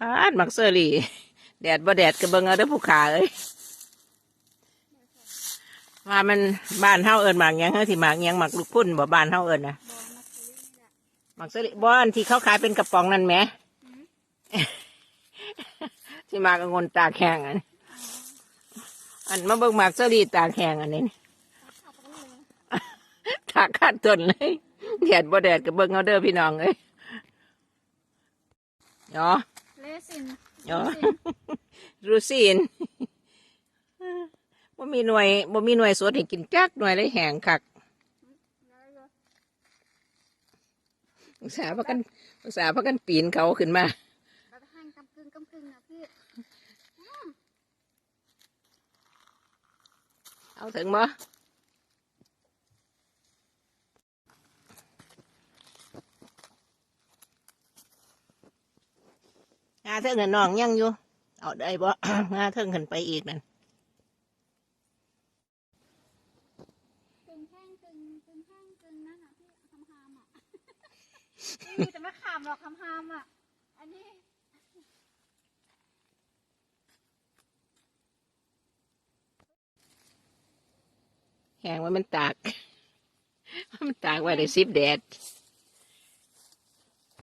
อาดมักเซอรี่แดดบ่แดดก็เบิงเอาเด้อผู้ขาเอ้ยว่ามันบ้านเฮาเอิ้นหมากยังเฮาที่หมากยังหมากลูกพุ่นบ่บ้านเฮาเอิ้นะมักซีรีส์นี่แหมากเซอรี่บ่อันที่เขาขายเป็นกระป๋องนั่นแหมที่หมากองุ่นตาแห้งอันอันมาเบิ่งหมากเซอรี่ตาแห้งอันนี้ขับไปกันเลยตากขาดต้นเลยแดดบ่แดดก็เบิงเอาเด้อพี่น้องเอ้ยเนาะ สินเนาะรูซีนบ่มีหน่วยบ่มีหน่วยสดให้กินจักหน่วยเลยแห้งคักอุตส่าห์พากันอุตส่าห์พากันปีนเขาขึ้นมาแล้วก็หั่นกำกึ่งกำกึ่งนะพี่เอาถึงบ่ เทิงน่ะน้องยังอยู่เอาได้บ่งาเทิงขึ้นไปอีกนั่นกึ่งแห้งกึ่งกึ่งแห้งกึ่งนั่นอะพี่คำฮามอะไม่มีแต่ไม่ขามหรอกคำฮามอะ อันนี้แห้งว่ามันตาก มันตากไว้ได้สิบแดด